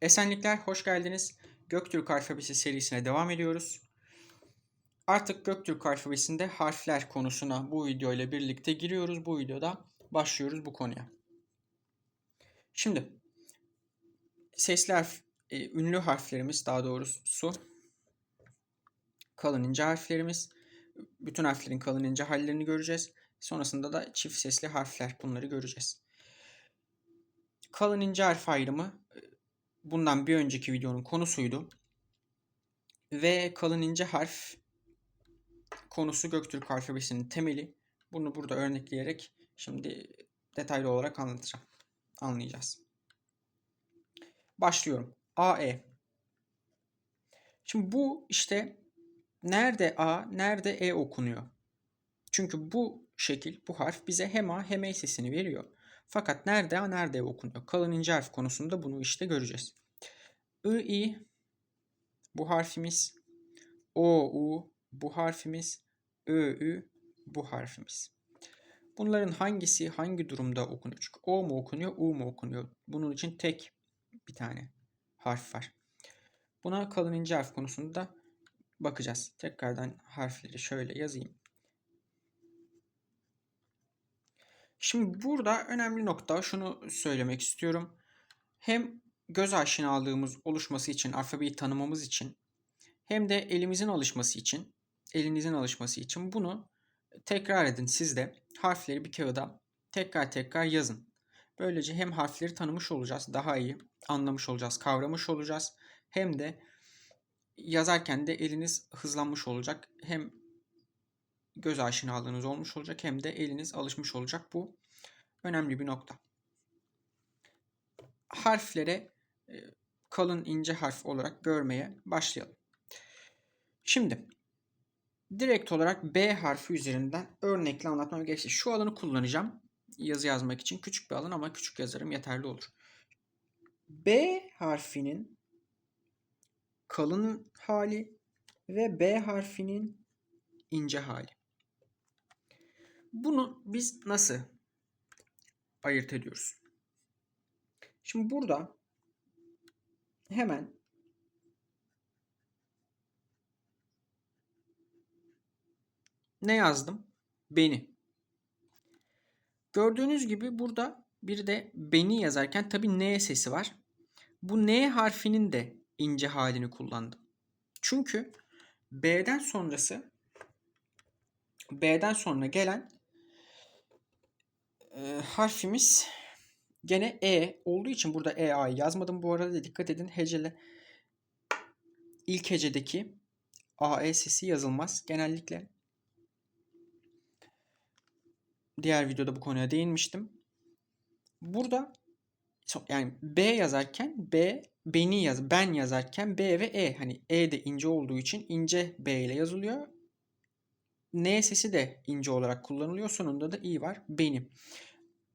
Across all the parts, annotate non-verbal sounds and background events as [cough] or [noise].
Esenlikler, hoş geldiniz. Göktürk alfabesi serisine devam ediyoruz. Artık Göktürk alfabesinde harfler konusuna bu video ile birlikte giriyoruz. Bu videoda başlıyoruz bu konuya. Şimdi sesli harf, e, ünlü harflerimiz daha doğrusu kalın ince harflerimiz. Bütün harflerin kalın ince hallerini göreceğiz. Sonrasında da çift sesli harfler bunları göreceğiz. Kalın ince harf ayrımı bundan bir önceki videonun konusuydu. Ve kalın ince harf konusu Göktürk alfabesinin temeli. Bunu burada örnekleyerek şimdi detaylı olarak anlatacağım. Anlayacağız. Başlıyorum. AE. Şimdi bu işte nerede A, nerede E okunuyor. Çünkü bu şekil, bu harf bize hem A hem E sesini veriyor. Fakat nerede A, nerede okunuyor. Kalın ince harf konusunda bunu işte göreceğiz. I, I bu harfimiz. O, U bu harfimiz. Ö, Ü bu harfimiz. Bunların hangisi hangi durumda? Çünkü O mu okunuyor, U mu okunuyor? Bunun için tek bir tane harf var. Buna kalın ince harf konusunda bakacağız. Tekrardan harfleri şöyle yazayım. Şimdi burada önemli nokta şunu söylemek istiyorum. Hem göz aşinalığımız oluşması için, alfabeyi tanımamız için hem de elimizin alışması için, elinizin alışması için bunu tekrar edin siz de. Harfleri bir kağıda tekrar tekrar yazın. Böylece hem harfleri tanımış olacağız, daha iyi anlamış olacağız, kavramış olacağız. Hem de yazarken de eliniz hızlanmış olacak. Hem göz aşinalığınız olmuş olacak hem de eliniz alışmış olacak. Bu önemli bir nokta. Harflere e, kalın ince harf olarak görmeye başlayalım. Şimdi direkt olarak B harfi üzerinden örnekle anlatmam gerekirse şu alanı kullanacağım. Yazı yazmak için küçük bir alan ama küçük yazarım yeterli olur. B harfinin kalın hali ve B harfinin ince hali. Bunu biz nasıl ayırt ediyoruz? Şimdi burada hemen ne yazdım? Beni. Gördüğünüz gibi burada bir de beni yazarken tabi N sesi var. Bu N harfinin de ince halini kullandım. Çünkü B'den sonrası B'den sonra gelen e, harfimiz gene E olduğu için burada E A'yı yazmadım. Bu arada da dikkat edin hecele ilk hecedeki A E sesi yazılmaz. Genellikle diğer videoda bu konuya değinmiştim. Burada yani B yazarken B beni yaz ben yazarken B ve E hani E de ince olduğu için ince B ile yazılıyor. N sesi de ince olarak kullanılıyor. Sonunda da i var. Benim.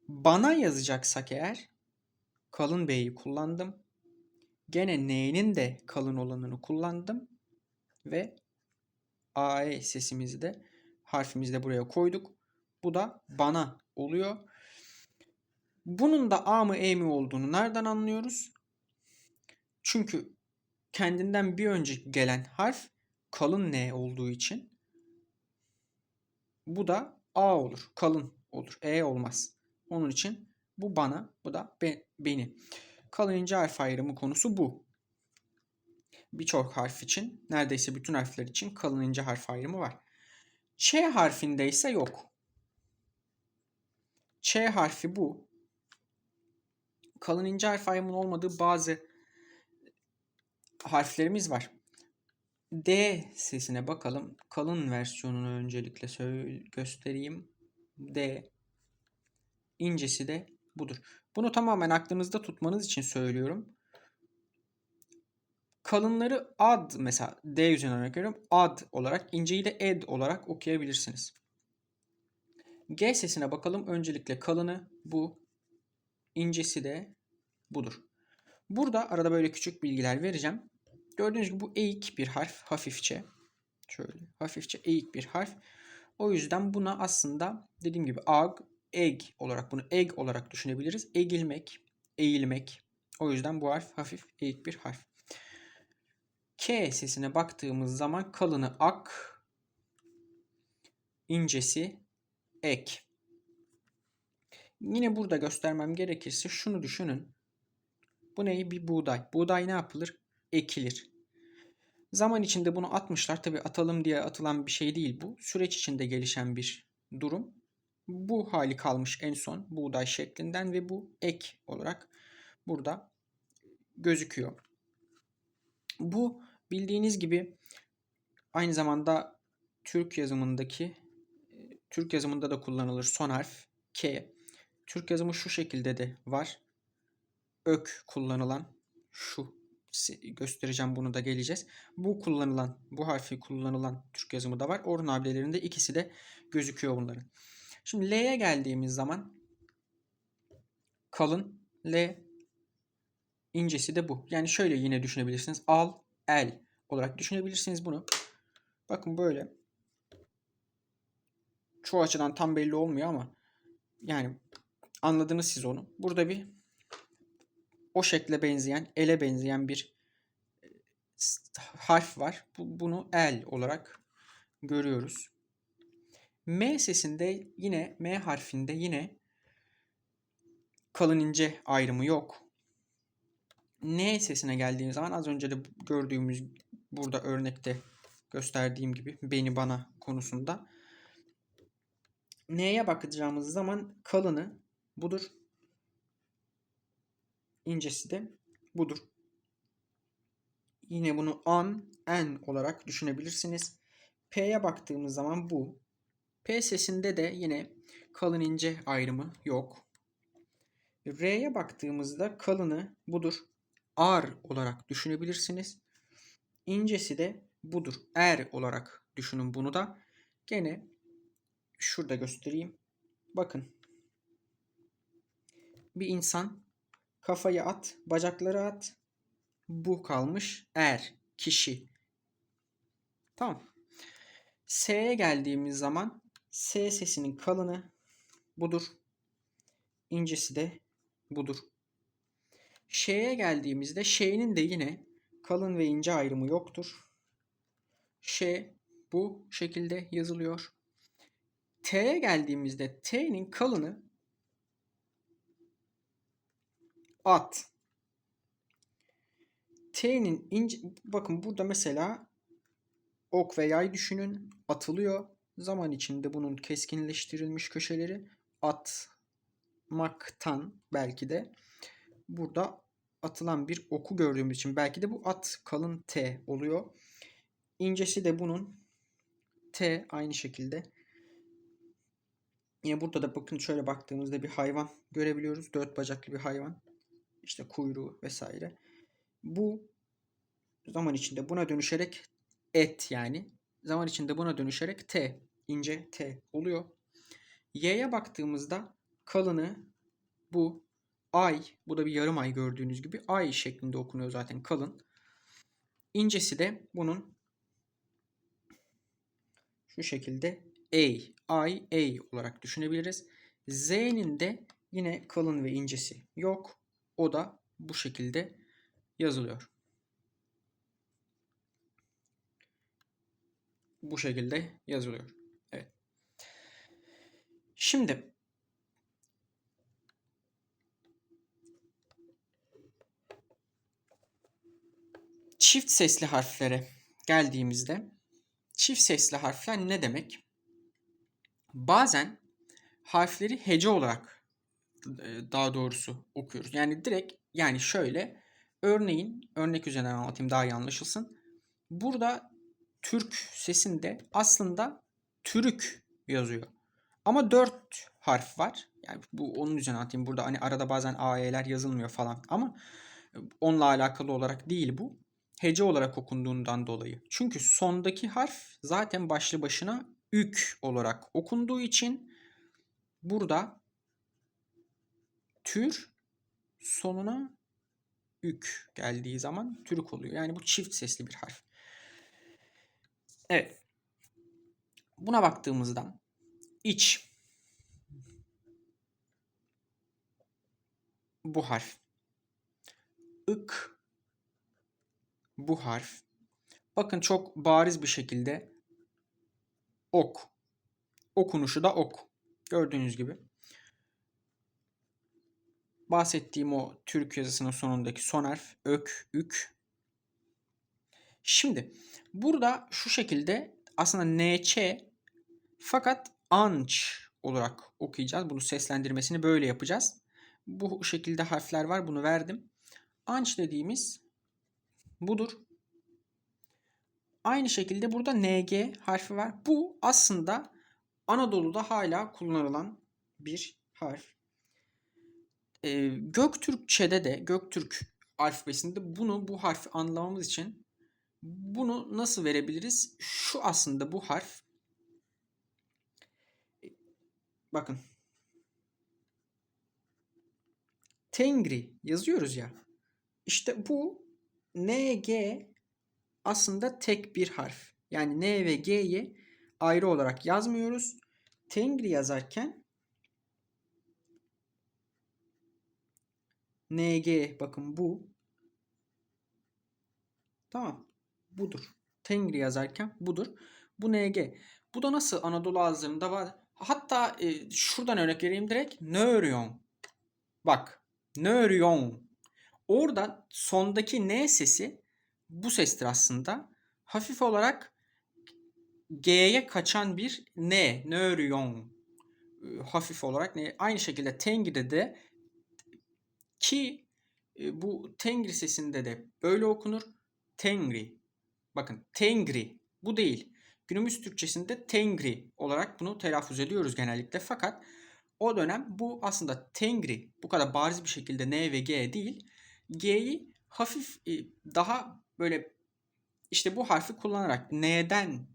Bana yazacaksak eğer kalın B'yi kullandım. Gene N'nin de kalın olanını kullandım. Ve AE sesimizi de harfimizi de buraya koyduk. Bu da bana oluyor. Bunun da A mı E mi olduğunu nereden anlıyoruz? Çünkü kendinden bir önceki gelen harf kalın N olduğu için bu da A olur. Kalın olur. E olmaz. Onun için bu bana, bu da be, beni. Kalın ince harf ayrımı konusu bu. Birçok harf için, neredeyse bütün harfler için kalın ince harf ayrımı var. Ç harfinde ise yok. Ç harfi bu. Kalın ince harf ayrımının olmadığı bazı harflerimiz var. D sesine bakalım. Kalın versiyonunu öncelikle göstereyim. D. İncesi de budur. Bunu tamamen aklınızda tutmanız için söylüyorum. Kalınları ad mesela D üzerinden örnek veriyorum. Ad olarak inceyi de ed olarak okuyabilirsiniz. G sesine bakalım. Öncelikle kalını bu. incesi de budur. Burada arada böyle küçük bilgiler vereceğim. Gördüğünüz gibi bu eğik bir harf hafifçe. Şöyle hafifçe eğik bir harf. O yüzden buna aslında dediğim gibi ag, eg olarak bunu eg olarak düşünebiliriz. Egilmek, eğilmek O yüzden bu harf hafif eğik bir harf. K sesine baktığımız zaman kalını ak, incesi ek. Yine burada göstermem gerekirse şunu düşünün. Bu neyi? Bir buğday. Buğday ne yapılır? Ekilir. Zaman içinde bunu atmışlar. Tabi atalım diye atılan bir şey değil bu. Süreç içinde gelişen bir durum. Bu hali kalmış en son buğday şeklinden ve bu ek olarak burada gözüküyor. Bu bildiğiniz gibi aynı zamanda Türk yazımındaki Türk yazımında da kullanılır son harf K. Türk yazımı şu şekilde de var. Ök kullanılan şu göstereceğim bunu da geleceğiz. Bu kullanılan, bu harfi kullanılan Türk yazımı da var. Orhun abilerinde ikisi de gözüküyor bunların. Şimdi L'ye geldiğimiz zaman kalın L incesi de bu. Yani şöyle yine düşünebilirsiniz. Al, el olarak düşünebilirsiniz bunu. Bakın böyle. Çoğu açıdan tam belli olmuyor ama yani anladınız siz onu. Burada bir o şekle benzeyen, ele benzeyen bir e, harf var. Bu, bunu el olarak görüyoruz. M sesinde yine M harfinde yine kalın ince ayrımı yok. N sesine geldiğimiz zaman az önce de gördüğümüz burada örnekte gösterdiğim gibi beni bana konusunda N'ye bakacağımız zaman kalını budur. İncesi de budur. Yine bunu an, en olarak düşünebilirsiniz. P'ye baktığımız zaman bu. P sesinde de yine kalın ince ayrımı yok. R'ye baktığımızda kalını budur. Ar olarak düşünebilirsiniz. İncesi de budur. Er olarak düşünün bunu da. Gene şurada göstereyim. Bakın. Bir insan kafayı at, bacakları at. Bu kalmış. Er, kişi. Tamam. S'ye geldiğimiz zaman S sesinin kalını budur. İncesi de budur. Ş'ye geldiğimizde Ş'nin de yine kalın ve ince ayrımı yoktur. Ş bu şekilde yazılıyor. T'ye geldiğimizde T'nin kalını at. T'nin ince bakın burada mesela ok ve yay düşünün atılıyor. Zaman içinde bunun keskinleştirilmiş köşeleri atmaktan belki de burada atılan bir oku gördüğümüz için belki de bu at kalın T oluyor. İncesi de bunun T aynı şekilde Yine burada da bakın şöyle baktığımızda bir hayvan görebiliyoruz. Dört bacaklı bir hayvan. İşte kuyruğu vesaire. Bu zaman içinde buna dönüşerek et yani. Zaman içinde buna dönüşerek T. ince T oluyor. Y'ye baktığımızda kalını bu ay. Bu da bir yarım ay gördüğünüz gibi ay şeklinde okunuyor zaten kalın. İncesi de bunun şu şekilde A, I, A olarak düşünebiliriz. Z'nin de yine kalın ve incesi yok. O da bu şekilde yazılıyor. Bu şekilde yazılıyor. Evet. Şimdi çift sesli harflere geldiğimizde çift sesli harfler ne demek? Bazen harfleri hece olarak daha doğrusu okuyoruz. Yani direkt yani şöyle örneğin örnek üzerinden anlatayım daha iyi anlaşılsın. Burada Türk sesinde aslında Türk yazıyor. Ama dört harf var. Yani bu onun üzerine anlatayım. Burada hani arada bazen AE'ler yazılmıyor falan ama onunla alakalı olarak değil bu. Hece olarak okunduğundan dolayı. Çünkü sondaki harf zaten başlı başına ük olarak okunduğu için burada tür sonuna ük geldiği zaman türk oluyor. Yani bu çift sesli bir harf. Evet. Buna baktığımızda iç bu harf. ık bu harf. Bakın çok bariz bir şekilde ok. Okunuşu da ok. Gördüğünüz gibi. Bahsettiğim o Türk yazısının sonundaki son harf ök, ük. Şimdi burada şu şekilde aslında NÇ fakat anç olarak okuyacağız. Bunu seslendirmesini böyle yapacağız. Bu şekilde harfler var. Bunu verdim. Anç dediğimiz budur. Aynı şekilde burada NG harfi var. Bu aslında Anadolu'da hala kullanılan bir harf. Ee, Göktürkçe'de de Göktürk alfabesinde bunu bu harfi anlamamız için bunu nasıl verebiliriz? Şu aslında bu harf bakın Tengri yazıyoruz ya. İşte bu NG aslında tek bir harf. Yani N ve G'yi ayrı olarak yazmıyoruz. Tengri yazarken NG bakın bu. Tamam. Budur. Tengri yazarken budur. Bu NG. Bu da nasıl Anadolu ağızlarında var. Hatta e, şuradan örnek vereyim direkt. Nöryon. Bak. Nöryon. Orada sondaki N sesi bu sestir aslında. Hafif olarak G'ye kaçan bir N. Nöryon. Hafif olarak ne? Aynı şekilde Tengri'de de ki e, bu Tengri sesinde de böyle okunur. Tengri. Bakın Tengri. Bu değil. Günümüz Türkçesinde Tengri olarak bunu telaffuz ediyoruz genellikle. Fakat o dönem bu aslında Tengri bu kadar bariz bir şekilde N ve G değil. G'yi hafif e, daha böyle işte bu harfi kullanarak N'den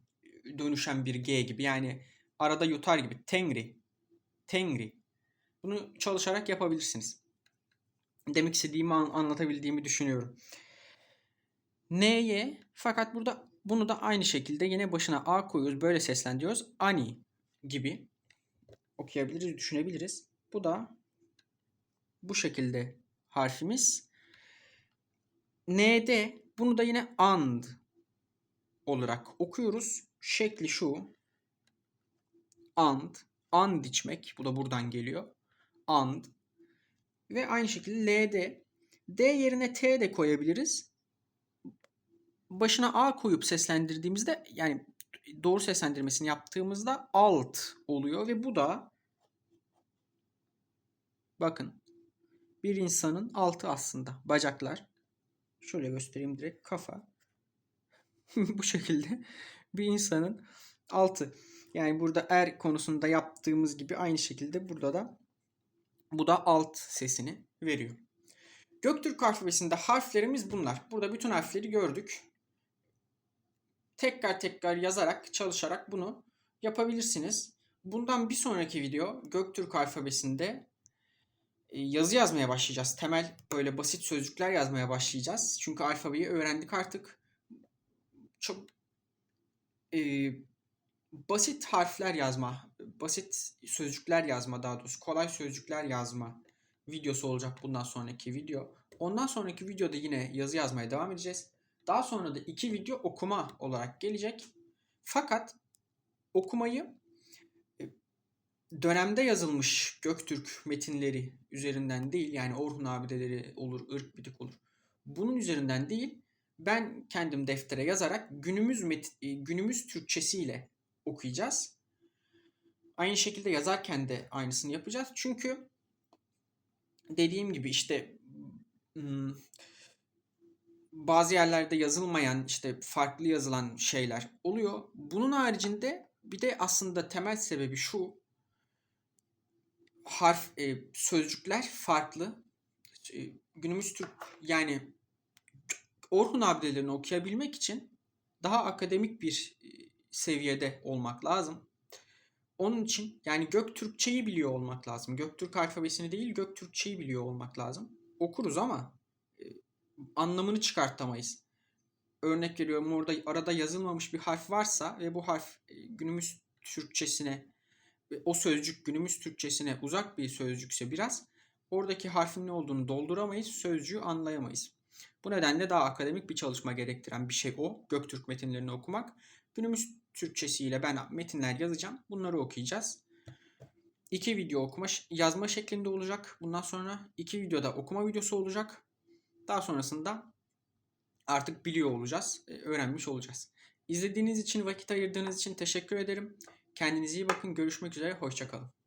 dönüşen bir G gibi yani arada yutar gibi Tengri. Tengri. Bunu çalışarak yapabilirsiniz. Demek istediğimi anlatabildiğimi düşünüyorum. N'ye fakat burada bunu da aynı şekilde yine başına A koyuyoruz. Böyle seslendiriyoruz. Ani gibi okuyabiliriz, düşünebiliriz. Bu da bu şekilde harfimiz. N'de bunu da yine and olarak okuyoruz. Şekli şu. And. And içmek. Bu da buradan geliyor. And. Ve aynı şekilde L'de D yerine T de koyabiliriz. Başına A koyup seslendirdiğimizde yani doğru seslendirmesini yaptığımızda alt oluyor ve bu da bakın bir insanın altı aslında bacaklar. Şöyle göstereyim direkt kafa. [laughs] bu şekilde bir insanın altı. Yani burada er konusunda yaptığımız gibi aynı şekilde burada da bu da alt sesini veriyor. Göktürk alfabesinde harflerimiz bunlar. Burada bütün harfleri gördük. Tekrar tekrar yazarak, çalışarak bunu yapabilirsiniz. Bundan bir sonraki video Göktürk alfabesinde e, yazı yazmaya başlayacağız. Temel böyle basit sözcükler yazmaya başlayacağız. Çünkü alfabeyi öğrendik artık. Çok e, basit harfler yazma, basit sözcükler yazma daha doğrusu kolay sözcükler yazma videosu olacak bundan sonraki video. Ondan sonraki videoda yine yazı yazmaya devam edeceğiz. Daha sonra da iki video okuma olarak gelecek. Fakat okumayı e, dönemde yazılmış Göktürk metinleri üzerinden değil yani Orhun abideleri olur, ırk bitik olur. Bunun üzerinden değil ben kendim deftere yazarak günümüz met e, günümüz Türkçesiyle okuyacağız. Aynı şekilde yazarken de aynısını yapacağız. Çünkü dediğim gibi işte hmm, bazı yerlerde yazılmayan işte farklı yazılan şeyler oluyor. Bunun haricinde bir de aslında temel sebebi şu. Harf e, sözcükler farklı. E, günümüz Türk yani Orhun abidelerini okuyabilmek için daha akademik bir e, seviyede olmak lazım. Onun için yani Göktürkçeyi biliyor olmak lazım. Göktürk alfabesini değil Göktürkçeyi biliyor olmak lazım. Okuruz ama e, anlamını çıkartamayız. Örnek veriyorum orada arada yazılmamış bir harf varsa ve bu harf e, günümüz Türkçesine o sözcük günümüz Türkçesine uzak bir sözcükse biraz oradaki harfin ne olduğunu dolduramayız, sözcüğü anlayamayız. Bu nedenle daha akademik bir çalışma gerektiren bir şey o. Göktürk metinlerini okumak. Günümüz Türkçesiyle ben metinler yazacağım. Bunları okuyacağız. İki video okuma yazma şeklinde olacak. Bundan sonra iki videoda okuma videosu olacak. Daha sonrasında artık biliyor olacağız, e, öğrenmiş olacağız. İzlediğiniz için, vakit ayırdığınız için teşekkür ederim. Kendinize iyi bakın. Görüşmek üzere. Hoşçakalın.